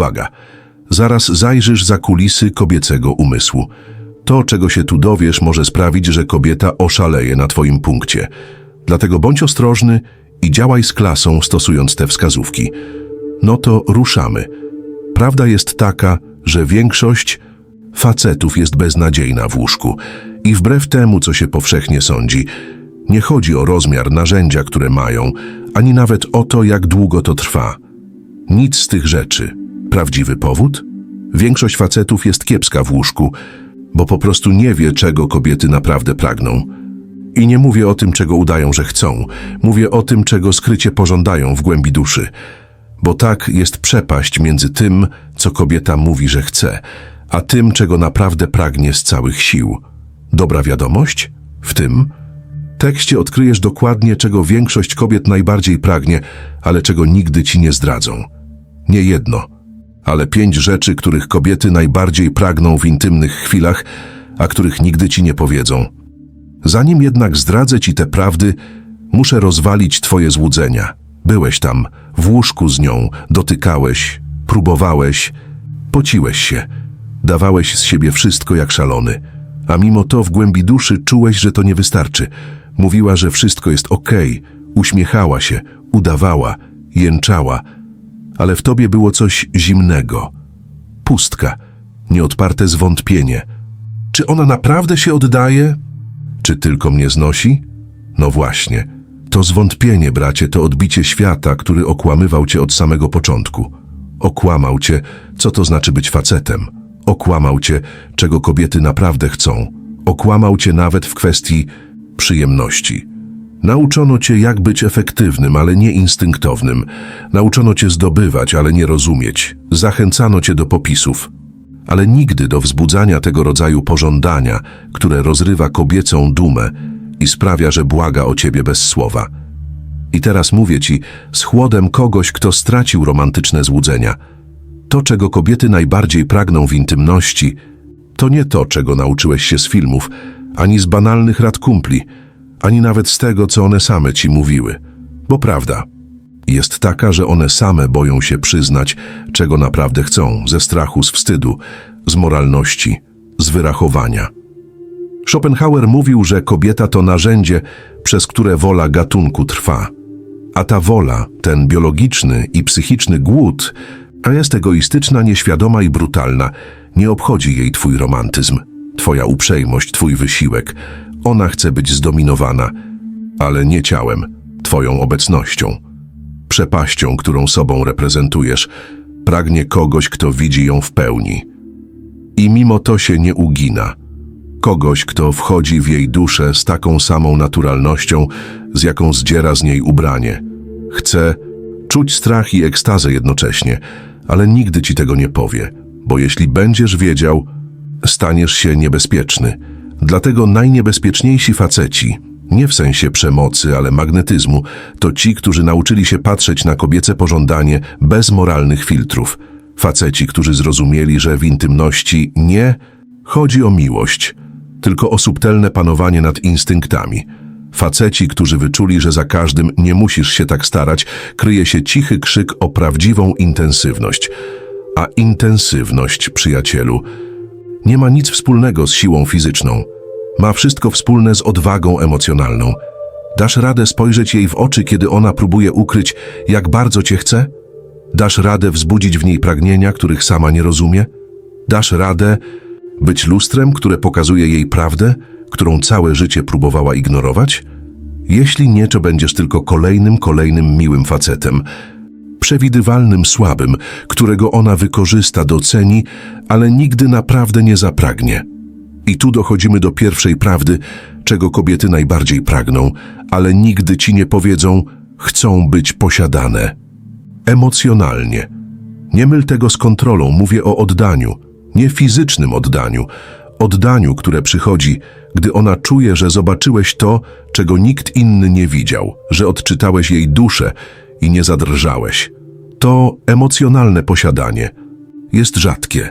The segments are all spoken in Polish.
uwaga, zaraz zajrzysz za kulisy kobiecego umysłu. To, czego się tu dowiesz, może sprawić, że kobieta oszaleje na twoim punkcie. Dlatego bądź ostrożny i działaj z klasą, stosując te wskazówki. No to ruszamy. Prawda jest taka, że większość facetów jest beznadziejna w łóżku i wbrew temu, co się powszechnie sądzi, nie chodzi o rozmiar narzędzia, które mają, ani nawet o to, jak długo to trwa. Nic z tych rzeczy. Prawdziwy powód? Większość facetów jest kiepska w łóżku, bo po prostu nie wie, czego kobiety naprawdę pragną. I nie mówię o tym, czego udają, że chcą. Mówię o tym, czego skrycie pożądają w głębi duszy. Bo tak jest przepaść między tym, co kobieta mówi, że chce, a tym, czego naprawdę pragnie z całych sił. Dobra wiadomość? W tym tekście odkryjesz dokładnie, czego większość kobiet najbardziej pragnie, ale czego nigdy ci nie zdradzą. Nie jedno, ale pięć rzeczy, których kobiety najbardziej pragną w intymnych chwilach, a których nigdy ci nie powiedzą. Zanim jednak zdradzę ci te prawdy, muszę rozwalić twoje złudzenia. Byłeś tam, w łóżku z nią, dotykałeś, próbowałeś, pociłeś się, dawałeś z siebie wszystko jak szalony, a mimo to w głębi duszy czułeś, że to nie wystarczy. Mówiła, że wszystko jest okej, uśmiechała się, udawała, jęczała, ale w tobie było coś zimnego. Pustka, nieodparte zwątpienie. Czy ona naprawdę się oddaje? Czy tylko mnie znosi? No właśnie. To zwątpienie, bracie, to odbicie świata, który okłamywał cię od samego początku. Okłamał cię, co to znaczy być facetem. Okłamał cię, czego kobiety naprawdę chcą. Okłamał cię nawet w kwestii przyjemności. Nauczono cię, jak być efektywnym, ale nie instynktownym. Nauczono cię zdobywać, ale nie rozumieć. Zachęcano cię do popisów, ale nigdy do wzbudzania tego rodzaju pożądania, które rozrywa kobiecą dumę i sprawia, że błaga o ciebie bez słowa. I teraz mówię ci z chłodem kogoś, kto stracił romantyczne złudzenia. To, czego kobiety najbardziej pragną w intymności, to nie to, czego nauczyłeś się z filmów, ani z banalnych rad kumpli, ani nawet z tego, co one same ci mówiły. Bo prawda jest taka, że one same boją się przyznać, czego naprawdę chcą, ze strachu, z wstydu, z moralności, z wyrachowania. Schopenhauer mówił, że kobieta to narzędzie, przez które wola gatunku trwa. A ta wola, ten biologiczny i psychiczny głód, a jest egoistyczna, nieświadoma i brutalna, nie obchodzi jej twój romantyzm, twoja uprzejmość, twój wysiłek. Ona chce być zdominowana, ale nie ciałem, twoją obecnością. Przepaścią, którą sobą reprezentujesz, pragnie kogoś, kto widzi ją w pełni. I mimo to się nie ugina. Kogoś, kto wchodzi w jej duszę z taką samą naturalnością, z jaką zdziera z niej ubranie. Chce czuć strach i ekstazę jednocześnie, ale nigdy ci tego nie powie, bo jeśli będziesz wiedział, staniesz się niebezpieczny. Dlatego najniebezpieczniejsi faceci, nie w sensie przemocy, ale magnetyzmu, to ci, którzy nauczyli się patrzeć na kobiece pożądanie bez moralnych filtrów. Faceci, którzy zrozumieli, że w intymności nie chodzi o miłość, tylko o subtelne panowanie nad instynktami. Faceci, którzy wyczuli, że za każdym nie musisz się tak starać, kryje się cichy krzyk o prawdziwą intensywność. A intensywność, przyjacielu, nie ma nic wspólnego z siłą fizyczną. Ma wszystko wspólne z odwagą emocjonalną. Dasz radę spojrzeć jej w oczy, kiedy ona próbuje ukryć, jak bardzo cię chce? Dasz radę wzbudzić w niej pragnienia, których sama nie rozumie? Dasz radę być lustrem, które pokazuje jej prawdę, którą całe życie próbowała ignorować? Jeśli nie, to będziesz tylko kolejnym, kolejnym miłym facetem, przewidywalnym słabym, którego ona wykorzysta, doceni, ale nigdy naprawdę nie zapragnie. I tu dochodzimy do pierwszej prawdy, czego kobiety najbardziej pragną, ale nigdy ci nie powiedzą, chcą być posiadane. Emocjonalnie. Nie myl tego z kontrolą, mówię o oddaniu, nie fizycznym oddaniu, oddaniu, które przychodzi, gdy ona czuje, że zobaczyłeś to, czego nikt inny nie widział, że odczytałeś jej duszę i nie zadrżałeś. To emocjonalne posiadanie jest rzadkie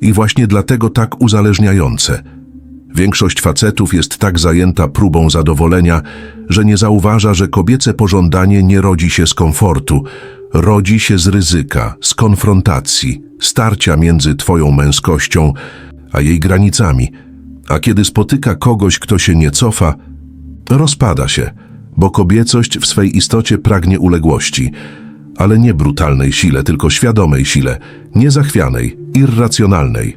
i właśnie dlatego tak uzależniające. Większość facetów jest tak zajęta próbą zadowolenia, że nie zauważa, że kobiece pożądanie nie rodzi się z komfortu, rodzi się z ryzyka, z konfrontacji, starcia między twoją męskością a jej granicami. A kiedy spotyka kogoś, kto się nie cofa, rozpada się, bo kobiecość w swej istocie pragnie uległości, ale nie brutalnej sile, tylko świadomej sile, niezachwianej, irracjonalnej.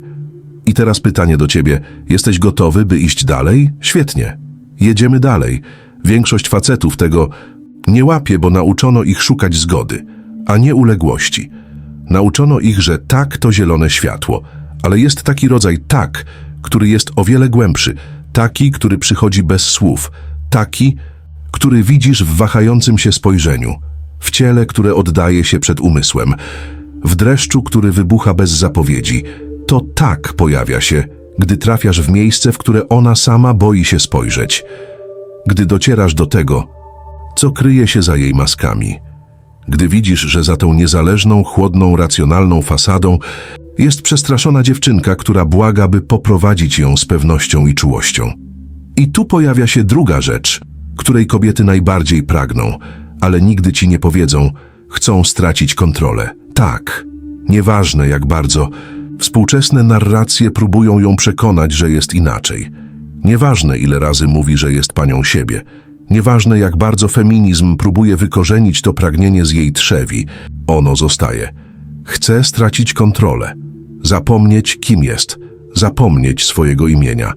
I teraz pytanie do ciebie: jesteś gotowy, by iść dalej? Świetnie. Jedziemy dalej. Większość facetów tego nie łapie, bo nauczono ich szukać zgody, a nie uległości. Nauczono ich, że tak to zielone światło, ale jest taki rodzaj tak, który jest o wiele głębszy, taki, który przychodzi bez słów, taki, który widzisz w wahającym się spojrzeniu, w ciele, które oddaje się przed umysłem, w dreszczu, który wybucha bez zapowiedzi. To tak pojawia się, gdy trafiasz w miejsce, w które ona sama boi się spojrzeć. Gdy docierasz do tego, co kryje się za jej maskami. Gdy widzisz, że za tą niezależną, chłodną, racjonalną fasadą jest przestraszona dziewczynka, która błaga, by poprowadzić ją z pewnością i czułością. I tu pojawia się druga rzecz, której kobiety najbardziej pragną, ale nigdy ci nie powiedzą, chcą stracić kontrolę. Tak, nieważne jak bardzo, współczesne narracje próbują ją przekonać, że jest inaczej. Nieważne ile razy mówi, że jest panią siebie. Nieważne jak bardzo feminizm próbuje wykorzenić to pragnienie z jej trzewi, ono zostaje. Chce stracić kontrolę, zapomnieć kim jest, zapomnieć swojego imienia,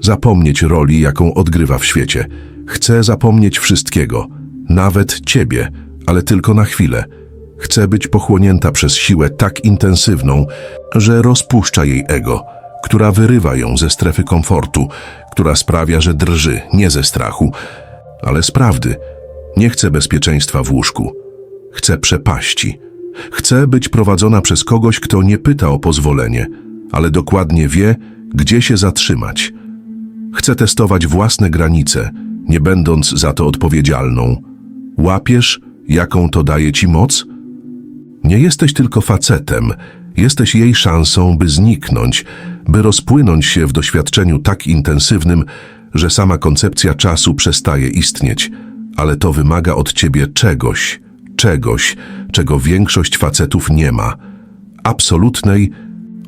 zapomnieć roli, jaką odgrywa w świecie. Chce zapomnieć wszystkiego, nawet ciebie, ale tylko na chwilę. Chce być pochłonięta przez siłę tak intensywną, że rozpuszcza jej ego, która wyrywa ją ze strefy komfortu, która sprawia, że drży nie ze strachu, ale z prawdy. Nie chce bezpieczeństwa w łóżku. Chce przepaści. Chce być prowadzona przez kogoś, kto nie pyta o pozwolenie, ale dokładnie wie, gdzie się zatrzymać. Chce testować własne granice, nie będąc za to odpowiedzialną. Łapiesz, jaką to daje ci moc? Nie jesteś tylko facetem, jesteś jej szansą, by zniknąć, by rozpłynąć się w doświadczeniu tak intensywnym, że sama koncepcja czasu przestaje istnieć, ale to wymaga od ciebie czegoś, czegoś, czego większość facetów nie ma absolutnej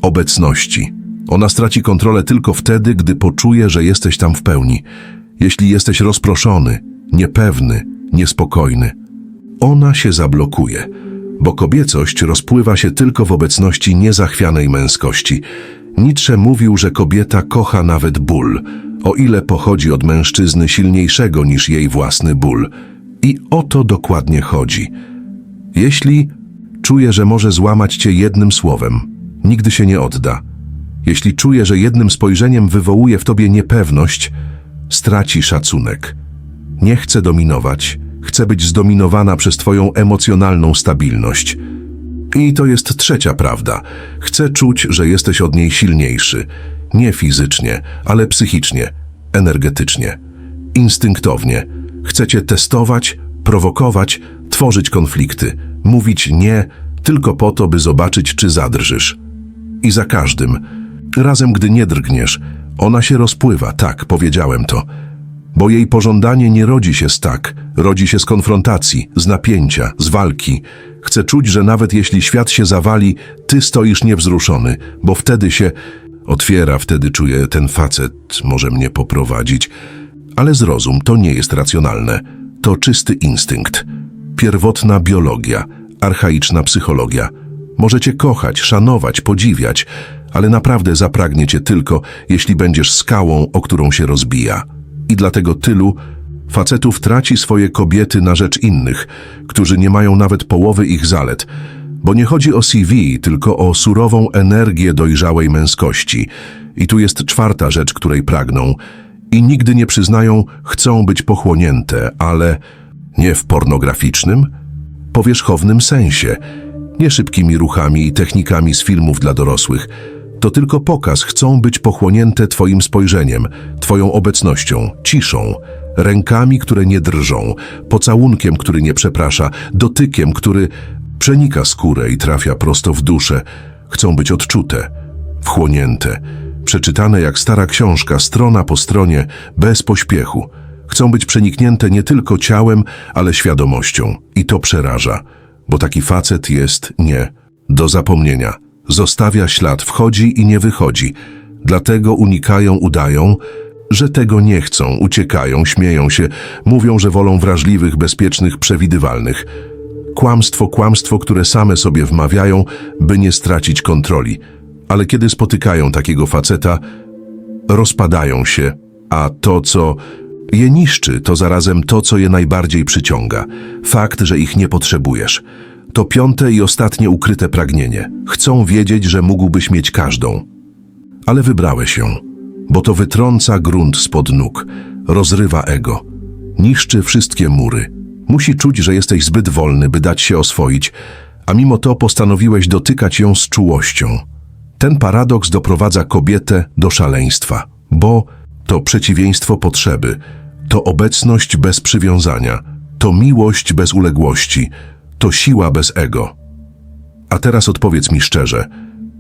obecności. Ona straci kontrolę tylko wtedy, gdy poczuje, że jesteś tam w pełni. Jeśli jesteś rozproszony, niepewny, niespokojny, ona się zablokuje, bo kobiecość rozpływa się tylko w obecności niezachwianej męskości. Nietzsche mówił, że kobieta kocha nawet ból, o ile pochodzi od mężczyzny silniejszego niż jej własny ból. I o to dokładnie chodzi. Jeśli czuje, że może złamać cię jednym słowem, nigdy się nie odda. Jeśli czuje, że jednym spojrzeniem wywołuje w tobie niepewność, straci szacunek. Nie chce dominować, chce być zdominowana przez twoją emocjonalną stabilność. I to jest trzecia prawda. Chce czuć, że jesteś od niej silniejszy. Nie fizycznie, ale psychicznie, energetycznie, instynktownie. Chcecie testować, prowokować, tworzyć konflikty, mówić nie, tylko po to, by zobaczyć, czy zadrżysz. I za każdym, razem gdy nie drgniesz, ona się rozpływa, tak, powiedziałem to. Bo jej pożądanie nie rodzi się z tak, rodzi się z konfrontacji, z napięcia, z walki. Chce czuć, że nawet jeśli świat się zawali, ty stoisz niewzruszony, bo wtedy się otwiera, wtedy czuje ten facet może mnie poprowadzić. Ale zrozum, to nie jest racjonalne. To czysty instynkt. Pierwotna biologia, archaiczna psychologia. Możecie kochać, szanować, podziwiać, ale naprawdę zapragnie cię tylko, jeśli będziesz skałą, o którą się rozbija. I dlatego tylu facetów traci swoje kobiety na rzecz innych, którzy nie mają nawet połowy ich zalet, bo nie chodzi o CV, tylko o surową energię dojrzałej męskości. I tu jest czwarta rzecz, której pragną. I nigdy nie przyznają, chcą być pochłonięte, ale nie w pornograficznym, powierzchownym sensie, nie szybkimi ruchami i technikami z filmów dla dorosłych. To tylko pokaz, chcą być pochłonięte Twoim spojrzeniem, Twoją obecnością, ciszą, rękami, które nie drżą, pocałunkiem, który nie przeprasza, dotykiem, który przenika skórę i trafia prosto w duszę. Chcą być odczute, wchłonięte. Przeczytane jak stara książka, strona po stronie, bez pośpiechu. Chcą być przeniknięte nie tylko ciałem, ale świadomością. I to przeraża, bo taki facet jest nie do zapomnienia. Zostawia ślad, wchodzi i nie wychodzi. Dlatego unikają, udają, że tego nie chcą, uciekają, śmieją się, mówią, że wolą wrażliwych, bezpiecznych, przewidywalnych. Kłamstwo, kłamstwo, które same sobie wmawiają, by nie stracić kontroli. Ale kiedy spotykają takiego faceta, rozpadają się, a to, co je niszczy, to zarazem to, co je najbardziej przyciąga. Fakt, że ich nie potrzebujesz. To piąte i ostatnie ukryte pragnienie. Chcą wiedzieć, że mógłbyś mieć każdą. Ale wybrałeś ją, bo to wytrąca grunt spod nóg, rozrywa ego, niszczy wszystkie mury. Musi czuć, że jesteś zbyt wolny, by dać się oswoić, a mimo to postanowiłeś dotykać ją z czułością. Ten paradoks doprowadza kobietę do szaleństwa, bo to przeciwieństwo potrzeby, to obecność bez przywiązania, to miłość bez uległości, to siła bez ego. A teraz odpowiedz mi szczerze,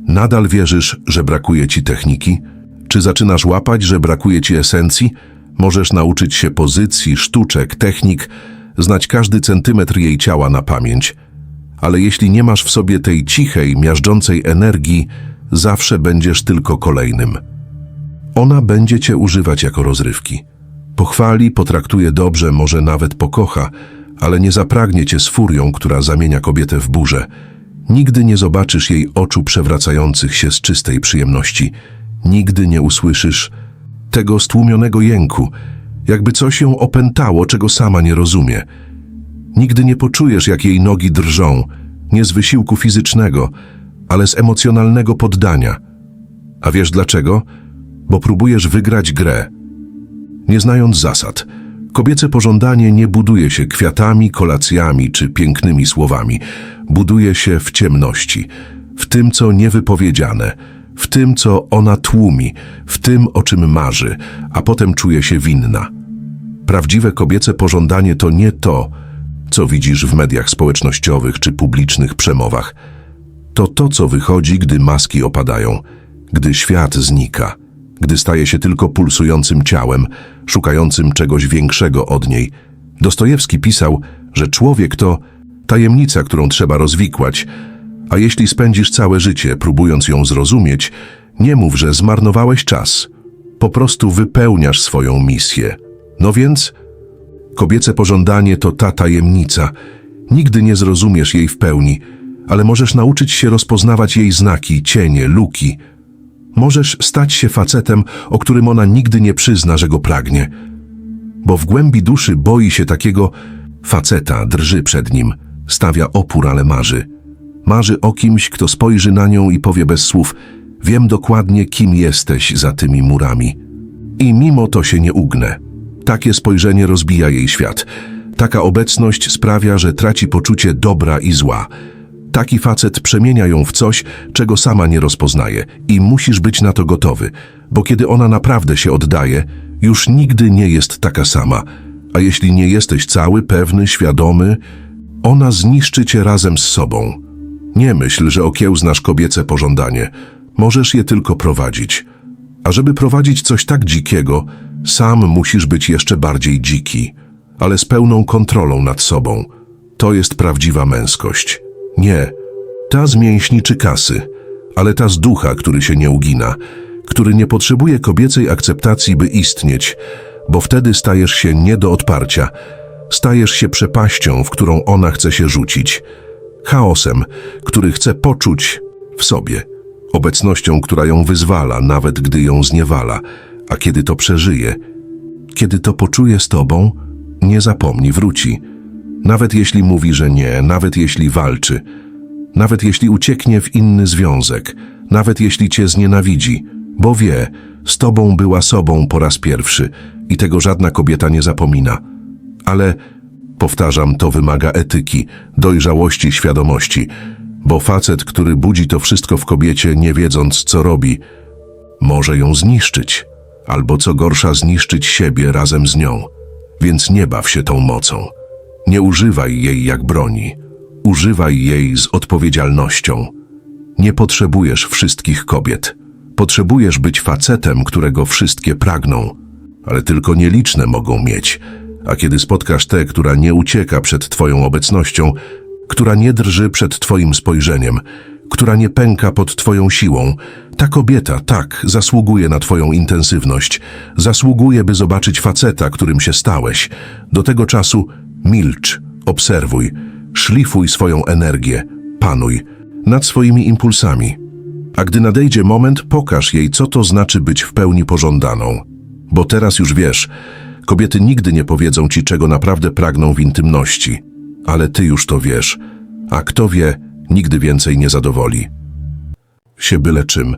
nadal wierzysz, że brakuje ci techniki? Czy zaczynasz łapać, że brakuje ci esencji? Możesz nauczyć się pozycji, sztuczek, technik, znać każdy centymetr jej ciała na pamięć, ale jeśli nie masz w sobie tej cichej, miażdżącej energii, zawsze będziesz tylko kolejnym. Ona będzie cię używać jako rozrywki. Pochwali, potraktuje dobrze, może nawet pokocha, ale nie zapragnie cię z furią, która zamienia kobietę w burzę. Nigdy nie zobaczysz jej oczu przewracających się z czystej przyjemności. Nigdy nie usłyszysz tego stłumionego jęku, jakby coś ją opętało, czego sama nie rozumie. Nigdy nie poczujesz, jak jej nogi drżą, nie z wysiłku fizycznego, ale z emocjonalnego poddania. A wiesz dlaczego? Bo próbujesz wygrać grę. Nie znając zasad, kobiece pożądanie nie buduje się kwiatami, kolacjami czy pięknymi słowami. Buduje się w ciemności, w tym, co niewypowiedziane, w tym, co ona tłumi, w tym, o czym marzy, a potem czuje się winna. Prawdziwe kobiece pożądanie to nie to, co widzisz w mediach społecznościowych czy publicznych przemowach. To to, co wychodzi, gdy maski opadają, gdy świat znika, gdy staje się tylko pulsującym ciałem, szukającym czegoś większego od niej. Dostojewski pisał, że człowiek to tajemnica, którą trzeba rozwikłać, a jeśli spędzisz całe życie próbując ją zrozumieć, nie mów, że zmarnowałeś czas. Po prostu wypełniasz swoją misję. No więc, kobiece pożądanie to ta tajemnica. Nigdy nie zrozumiesz jej w pełni, ale możesz nauczyć się rozpoznawać jej znaki, cienie, luki. Możesz stać się facetem, o którym ona nigdy nie przyzna, że go pragnie. Bo w głębi duszy boi się takiego faceta, drży przed nim, stawia opór, ale marzy. Marzy o kimś, kto spojrzy na nią i powie bez słów: Wiem dokładnie, kim jesteś za tymi murami. I mimo to się nie ugnę. Takie spojrzenie rozbija jej świat. Taka obecność sprawia, że traci poczucie dobra i zła. Taki facet przemienia ją w coś, czego sama nie rozpoznaje i musisz być na to gotowy, bo kiedy ona naprawdę się oddaje, już nigdy nie jest taka sama. A jeśli nie jesteś cały, pewny, świadomy, ona zniszczy cię razem z sobą. Nie myśl, że okiełznasz kobiece pożądanie. Możesz je tylko prowadzić. A żeby prowadzić coś tak dzikiego, sam musisz być jeszcze bardziej dziki, ale z pełną kontrolą nad sobą. To jest prawdziwa męskość. Nie, ta z mięśni czy kasy, ale ta z ducha, który się nie ugina, który nie potrzebuje kobiecej akceptacji, by istnieć, bo wtedy stajesz się nie do odparcia, stajesz się przepaścią, w którą ona chce się rzucić, chaosem, który chce poczuć w sobie, obecnością, która ją wyzwala, nawet gdy ją zniewala, a kiedy to przeżyje, kiedy to poczuje z tobą, nie zapomni, wróci. Nawet jeśli mówi, że nie, nawet jeśli walczy, nawet jeśli ucieknie w inny związek, nawet jeśli cię znienawidzi, bo wie, z tobą była sobą po raz pierwszy i tego żadna kobieta nie zapomina. Ale, powtarzam, to wymaga etyki, dojrzałości, świadomości, bo facet, który budzi to wszystko w kobiecie, nie wiedząc, co robi, może ją zniszczyć, albo co gorsza, zniszczyć siebie razem z nią. Więc nie baw się tą mocą. Nie używaj jej jak broni. Używaj jej z odpowiedzialnością. Nie potrzebujesz wszystkich kobiet. Potrzebujesz być facetem, którego wszystkie pragną, ale tylko nieliczne mogą mieć. A kiedy spotkasz tę, która nie ucieka przed Twoją obecnością, która nie drży przed Twoim spojrzeniem, która nie pęka pod Twoją siłą, ta kobieta, tak, zasługuje na Twoją intensywność, zasługuje, by zobaczyć faceta, którym się stałeś. Do tego czasu milcz, obserwuj, szlifuj swoją energię, panuj nad swoimi impulsami. A gdy nadejdzie moment, pokaż jej, co to znaczy być w pełni pożądaną. Bo teraz już wiesz, kobiety nigdy nie powiedzą ci, czego naprawdę pragną w intymności. Ale ty już to wiesz, a kto wie, nigdy więcej nie zadowoli. Się byle czym,